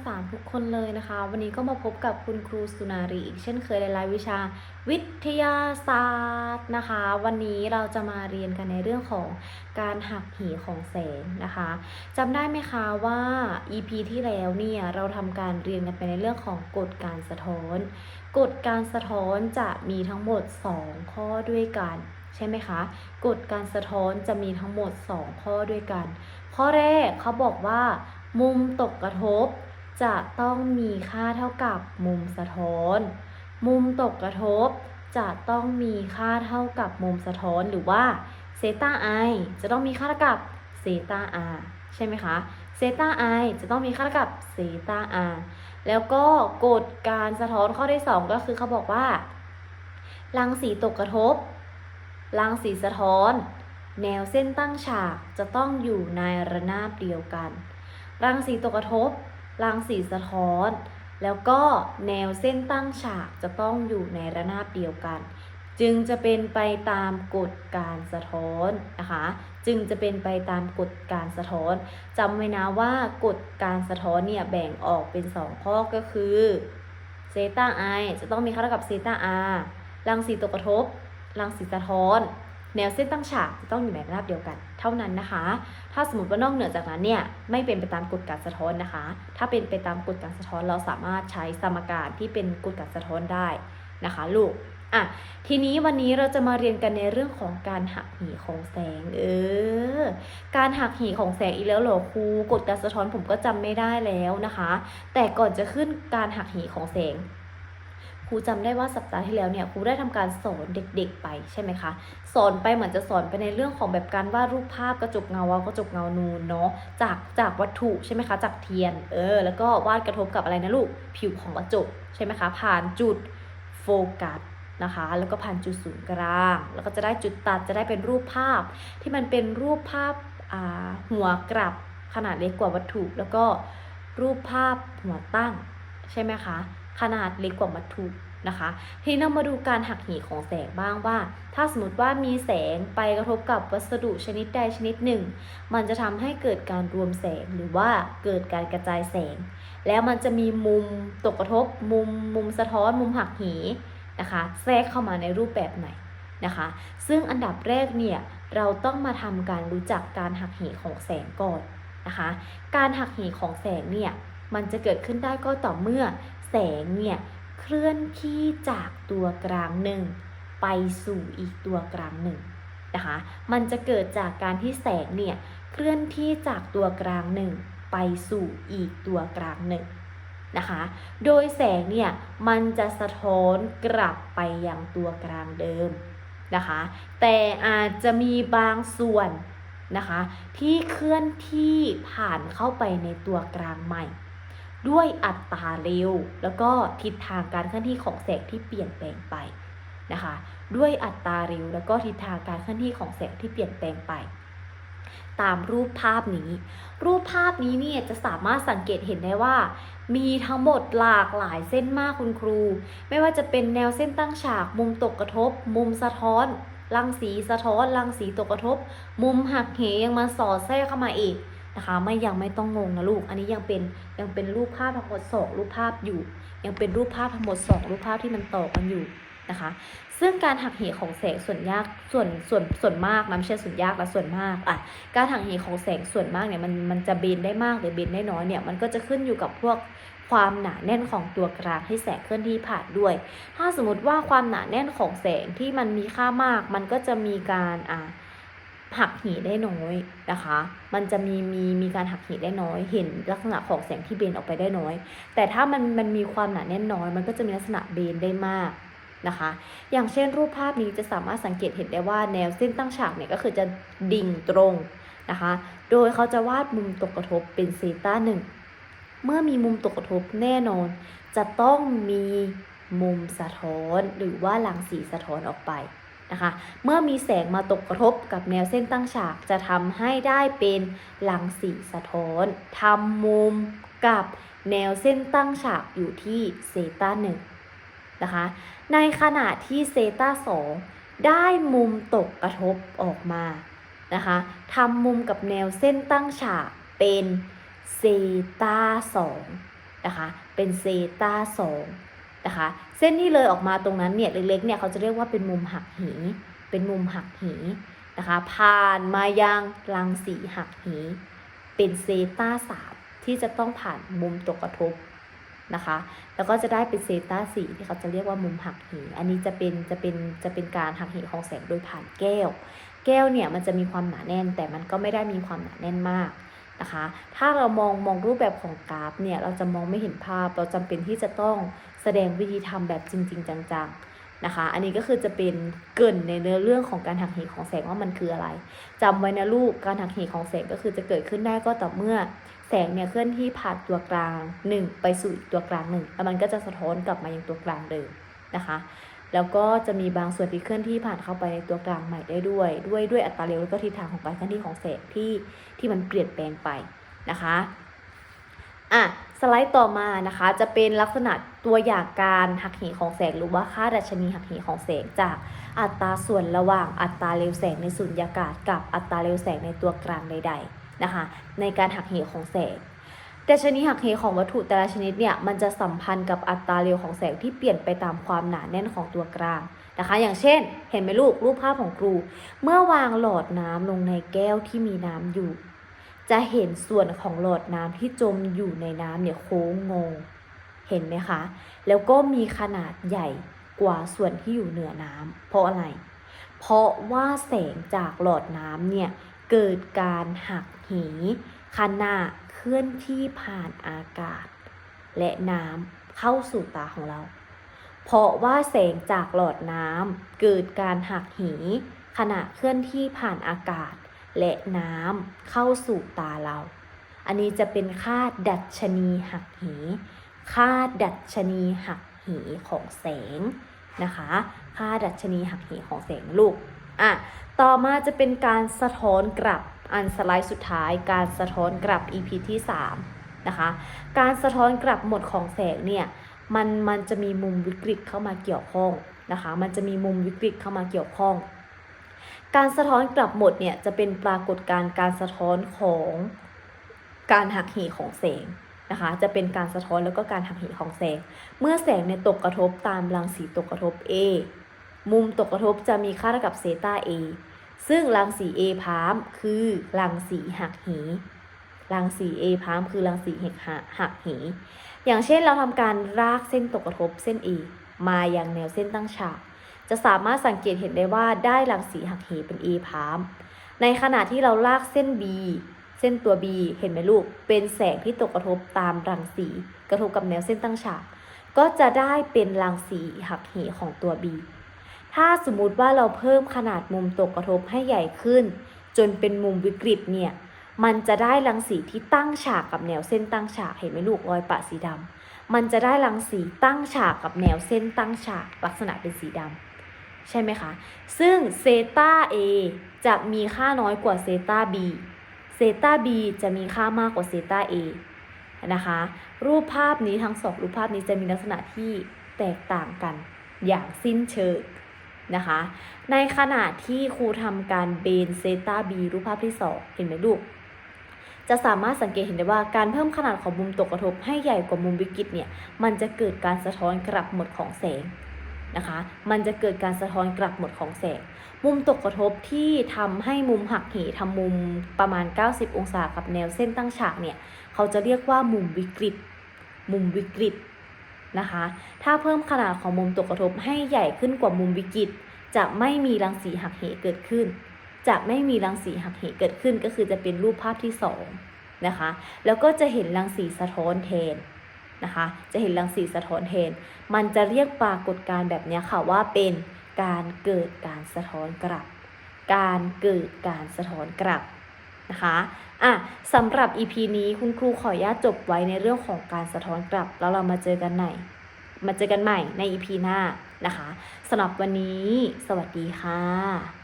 รียนชั้นมทุกคนเลยนะคะ วันนี้ก็มาพบกับคุณครูสุนารีอีกเช่นเคยในรายวิชา วิทยาศาสตร์นะคะ วันนี้เราจะมาเรียนกันในเรื่องของการหักเหของแสงนะคะจำได้ไหมคะว่า EP ที่แล้วเนี่ยเราทำการเรียนกันไปในเรื่องของกฎการสะท้อนกฎการสะท้อนจะมีทั้งหมด 2 ข้อด้วยกันใช่ไหมคะกฎการสะท้อนจะมีทั้งหมด 2 ข้อด้วยกัน ข้อแรกเขาบอกว่า มุมตกกระทบ จะต้องมีค่าเท่ากับมุมสะท้อน มุมตกกระทบ จะต้องมีค่าเท่ากับมุมสะท้อนหรือว่าเซตาไอจะต้องมีค่าเท่ากับเซตาอาใช่ไหมคะเซตาไอจะต้องมีค่าเท่ากับเซตาอาแล้วก็กฎการสะท้อนข้อที่สองก็คือเขาบอกว่ารังสีตกกระทบรังสีสะท้อน แนวเส้นตั้งฉากจะต้องอยู่ในระนาบเดียวกันรังสีตกกระทบ รังสีสะท้อน แล้วก็แนวเส้นตั้งฉากจะต้องอยู่ในระนาบเดียวกัน จึงจะเป็นไปตามกฎการสะท้อนนะคะจึงจะเป็นไปตามกฎการสะท้อนจำไว้นะว่ากฎการสะท้อนเนี่ยแบ่งออกเป็น 2 ข้อก็คือเซต้าไอจะต้องมีค่าเท่ากับเซต้าอารังสีตกกระทบรังสีสะท้อน แนวเส้นตั้งฉากจะต้องอยู่ในระนาบเดียวกัน เท่านั้นนะคะ ถ้าสมมติว่านอกเหนือจากนั้นเนี่ยไม่เป็นไปตามกฎการสะท้อนนะคะ ถ้าเป็นไปตามกฎการสะท้อนเราสามารถใช้สมการที่เป็นกฎการสะท้อนได้นะคะลูกอะทีนี้วันนี้เราจะมาเรียนกันในเรื่องของการหักเหของแสง เออ การหักเหของแสงอีกแล้วเหรอครูกฎการสะท้อนผมก็จำไม่ได้แล้วนะคะ แต่ก่อนจะขึ้นการหักเหของแสง ครูจำได้ว่าสัปดาห์ที่แล้วเนี่ยครูได้ทำการสอนเด็กๆไปใช่ไหมคะ สอนไปเหมือนจะสอนไปในเรื่องของแบบการวาดรูปภาพกระจกเงาเอากระจกเงานูนเนาะจากจากวัตถุใช่ไหมคะ จากเทียนเออ แล้วก็วาดกระทบกับอะไรนะลูกผิวของกระจกใช่ไหมคะ ผ่านจุดโฟกัสนะคะแล้วก็ผ่านจุดศูนย์กลาง แล้วก็จะได้จุดตัดจะได้เป็นรูปภาพ ที่มันเป็นรูปภาพอ่าหัวกลับขนาดเล็กกว่าวัตถุ แล้วก็รูปภาพหัวตั้งใช่ไหมคะ ขนาดเล็กกว่าวัตถุนะคะ ทีนี้เรามาดูการหักเหของแสงบ้างว่า ถ้าสมมติว่ามีแสงไปกระทบกับวัสดุชนิดใดชนิดหนึ่ง มันจะทำให้เกิดการรวมแสงหรือว่าเกิดการกระจายแสง แล้วมันจะมีมุมตกกระทบ มุม มุมสะท้อน มุมหักเหนะคะแทรกเข้ามาในรูปแบบไหนนะคะ ซึ่งอันดับแรกเนี่ยเราต้องมาทำการรู้จักการหักเหของแสงก่อนนะคะ การหักเหของแสงเนี่ยมันจะเกิดขึ้นได้ก็ต่อเมื่อ แสงเนี่ยเคลื่อนที่จากตัวกลางหนึ่ง ไปสู่อีกตัวกลางหนึ่งนะคะ มันจะเกิดจากการที่แสงเนี่ยเคลื่อนที่จากตัวกลางหนึ่ง ไปสู่อีกตัวกลางหนึ่งนะคะ โดยแสงเนี่ยมันจะสะท้อนกลับไปยังตัวกลางเดิมนะคะ แต่อาจจะมีบางส่วนนะคะที่เคลื่อนที่ผ่านเข้าไปในตัวกลางใหม่ ด้วยอัตราเร็ว แล้วก็ทิศทางการเคลื่อนที่ของแสงที่เปลี่ยนแปลงไปนะคะ ด้วยอัตราเร็ว แล้วก็ทิศทางการเคลื่อนที่ของแสงที่เปลี่ยนแปลงไป ตามรูปภาพนี้ รูปภาพนี้เนี่ยจะสามารถสังเกตเห็นได้ว่า มีทั้งหมดหลากหลายเส้นมากคุณครู ไม่ว่าจะเป็นแนวเส้นตั้งฉาก มุมตกกระทบ มุมสะท้อนรังสีสะท้อนรังสีตกกระทบ มุมหักเหยังมาสอดแทรกเข้ามาอีก นะคะ ไม่ยังไม่ต้องงงนะลูก อันนี้ยังเป็นยังเป็นรูปภาพทั้งหมดสองรูปภาพอยู่ ยังเป็นรูปภาพทั้งหมดสองรูปภาพที่มันต่อกันอยู่นะคะ ซึ่งการหักเหของแสงส่วนยากส่วนส่วนส่วนมากนะไม่ใช่ส่วนยากและส่วนมากอะการหักเหของแสงส่วนมากเนี่ยมันมันจะเบนได้มากหรือเบนได้น้อยเนี่ยมันก็จะขึ้นอยู่กับพวกความหนาแน่นของตัวกลางที่แสงเคลื่อนที่ผ่านด้วย ถ้าสมมติว่าความหนาแน่นของแสงที่มันมีค่ามาก มันก็จะมีการอ่า หักเหได้น้อยนะคะ มันจะมีมีมีการหักเหได้น้อย เห็นลักษณะของแสงที่เบนออกไปได้น้อย แต่ถ้ามันมันมีความหนาแน่นน้อย มันก็จะมีลักษณะเบนได้มากนะคะ อย่างเช่นรูปภาพนี้จะสามารถสังเกตเห็นได้ว่าแนวเส้นตั้งฉากเนี่ยก็คือจะดิ่งตรงนะคะ โดยเขาจะวาดมุมตกกระทบเป็นเซต้าหนึ่ง เมื่อมีมุมตกกระทบแน่นอน จะต้องมีมุมสะท้อนหรือว่ารังสีสะท้อนออกไป นะคะ เมื่อมีแสงมาตกกระทบกับแนวเส้นตั้งฉากจะทำให้ได้เป็นรังสีสะท้อนทำมุมกับแนวเส้นตั้งฉากอยู่ที่เซตาหนึ่งนะคะ ในขณะที่เซตาสองได้มุมตกกระทบออกมานะคะทำมุมกับแนวเส้นตั้งฉากเป็นเซตาสองนะคะ เป็นเซตาสอง นะคะ เส้นที่เลยออกมาตรงนั้นเนี่ยเล็กๆเนี่ยเขาจะเรียกว่าเป็นมุมหักเหเป็นมุมหักเหนะคะ ผ่านมายังรังสีหักเหเป็นเซต้าสามที่จะต้องผ่านมุมตกกระทบนะคะ แล้วก็จะได้เป็นเซต้าสี่ที่เขาจะเรียกว่ามุมหักเหอันนี้จะเป็นจะเป็นจะเป็นการหักเหของแสงโดยผ่านแก้ว แก้วเนี่ยมันจะมีความหนาแน่น แต่มันก็ไม่ได้มีความหนาแน่นมาก นะคะ ถ้าเรามองมองรูปแบบของกราฟเนี่ยเราจะมองไม่เห็นภาพ เราจำเป็นที่จะต้องแสดงวิธีทำแบบจริง ๆ จังๆนะคะ อันนี้ก็คือจะเป็นเกินในเนื้อเรื่องของการหักเหของแสงว่ามันคืออะไรจำไว้นะลูกการหักเหของแสงก็คือจะเกิดขึ้นได้ก็ต่อเมื่อแสงเนี่ยเคลื่อนที่ผ่านตัวกลางหนึ่งไปสู่อีกตัวกลางหนึ่งแล้วมันก็จะสะท้อนกลับมายังตัวกลางเดิมนะคะ แล้วก็จะมีบางส่วนที่เคลื่อนที่ผ่านเข้าไปในตัวกลางใหม่ได้ด้วย ด้วยด้วยอัตราเร็วแล้วก็ทิศทางของการเคลื่อนที่ของแสงที่ที่มันเปลี่ยนแปลงไปนะคะอะสไลด์ต่อมานะคะ จะเป็นลักษณะตัวอย่างการหักเหของแสงหรือว่าค่าดัชนีหักเหของแสงจากอัตราส่วนระหว่างอัตราเร็วแสงในสุญญากาศ กับอัตราเร็วแสงในตัวกลางใด ๆนะคะ ในการหักเหของแสง ดัชนีหักเหของวัตถุแต่ละชนิดเนี่ยมันจะสัมพันธ์กับอัตราเร็วของแสงที่เปลี่ยนไปตามความหนาแน่นของตัวกลางนะคะ อย่างเช่น เห็นไหมลูกรูปภาพของครู เมื่อวางหลอดน้ำลงในแก้วที่มีน้ำอยู่ จะเห็นส่วนของหลอดน้ำที่จมอยู่ในน้ำเนี่ยโค้งงงเห็นไหมคะ แล้วก็มีขนาดใหญ่กว่าส่วนที่อยู่เหนือน้ำเพราะอะไร เพราะว่าแสงจากหลอดน้ำเนี่ยเกิดการหักเห ขณะเคลื่อนที่ผ่านอากาศ และน้ำเข้าสู่ตาของเรา เพราะว่าแสงจากหลอดน้ำเกิดการหักเหขณะเคลื่อนที่ผ่านอากาศ และน้ำเข้าสู่ตาเรา อันนี้จะเป็นค่าดัชนีหักเหค่าดัชนีหักเหของแสงนะคะ ค่าดัชนีหักเหของแสงลูกอะต่อมาจะเป็นการสะท้อนกลับ อันสไลด์สุดท้ายการสะท้อนกลับ EP ที่3นะคะ การสะท้อนกลับหมดของแสงเนี่ยมันมันจะมีมุมวิกฤตเข้ามาเกี่ยวข้องนะคะ มันจะมีมุมวิกฤตเข้ามาเกี่ยวข้อง การสะท้อนกลับหมดเนี่ยจะเป็นปรากฏการณ์การสะท้อนของการหักเหของแสงนะคะ จะเป็นการสะท้อนแล้วก็การหักเหของแสง เมื่อแสงเนี่ยตกกระทบตามรังสีตกกระทบ A มุมตกกระทบจะมีค่าเท่ากับเซตา A ซึ่งรังสี A พามคือรังสีหักเหรังสี A พามคือรังสีหักหักเหอย่างเช่นเราทำการรากเส้นตกกระทบเส้น A มายังแนวเส้นตั้งฉาก จะสามารถสังเกตเห็นได้ว่าได้รังสีหักเหเป็น A พามในขณะที่เราลากเส้น B เส้นตัว B เห็นไหมลูก เป็นแสงที่ตกกระทบตามรังสี กระทบกับแนวเส้นตั้งฉาก ก็จะได้เป็นรังสีหักเหของตัว B ถ้าสมมุติว่าเราเพิ่มขนาดมุมตกกระทบให้ใหญ่ขึ้น จนเป็นมุมวิกฤตเนี่ย มันจะได้รังสีที่ตั้งฉากกับแนวเส้นตั้งฉากเห็นไหมลูกรอยปะสีดำมันจะได้รังสีตั้งฉากกับแนวเส้นตั้งฉากลักษณะเป็นสีดำใช่ไหมคะ ซึ่งเซตา A จะมีค่าน้อยกว่าเซตา B เซตา B จะมีค่ามากกว่าเซตา A นะคะ รูปภาพนี้ทั้งสองรูปภาพนี้จะมีลักษณะที่แตกต่างกันอย่างสิ้นเชิง นะคะ ในขณะที่ครูทำการเบนเซตา B รูปภาพที่ 2 เห็นไหมลูก จะสามารถสังเกตเห็นได้ว่าการเพิ่มขนาดของมุมตกกระทบให้ใหญ่กว่ามุมวิกฤตเนี่ย มันจะเกิดการสะท้อนกลับหมดของแสงนะคะ มันจะเกิดการสะท้อนกลับหมดของแสง มุมตกกระทบที่ทำให้มุมหักเหทำมุมประมาณ 90 องศากับแนวเส้นตั้งฉากเนี่ย เขาจะเรียกว่ามุมวิกฤต มุมวิกฤต นะคะ ถ้าเพิ่มขนาดของมุมตกกระทบให้ใหญ่ขึ้นกว่ามุมวิกฤตจะไม่มีรังสีหักเหเกิดขึ้น จะไม่มีรังสีหักเหเกิดขึ้นก็คือจะเป็นรูปภาพที่2นะคะ แล้วก็จะเห็นรังสีสะท้อนแทนนะคะ จะเห็นรังสีสะท้อนแทน มันจะเรียกปรากฏการณ์แบบนี้ค่ะว่าเป็นการเกิดการสะท้อนกลับ การเกิดการสะท้อนกลับ นะคะอะสำหรับ EP นี้คุณครูขออนุญาตจบไว้ในเรื่องของการสะท้อนกลับ แล้วเรามาเจอกันใหม่มาเจอกันใหม่ใน EP หน้านะคะสำหรับวันนี้ สวัสดีค่ะ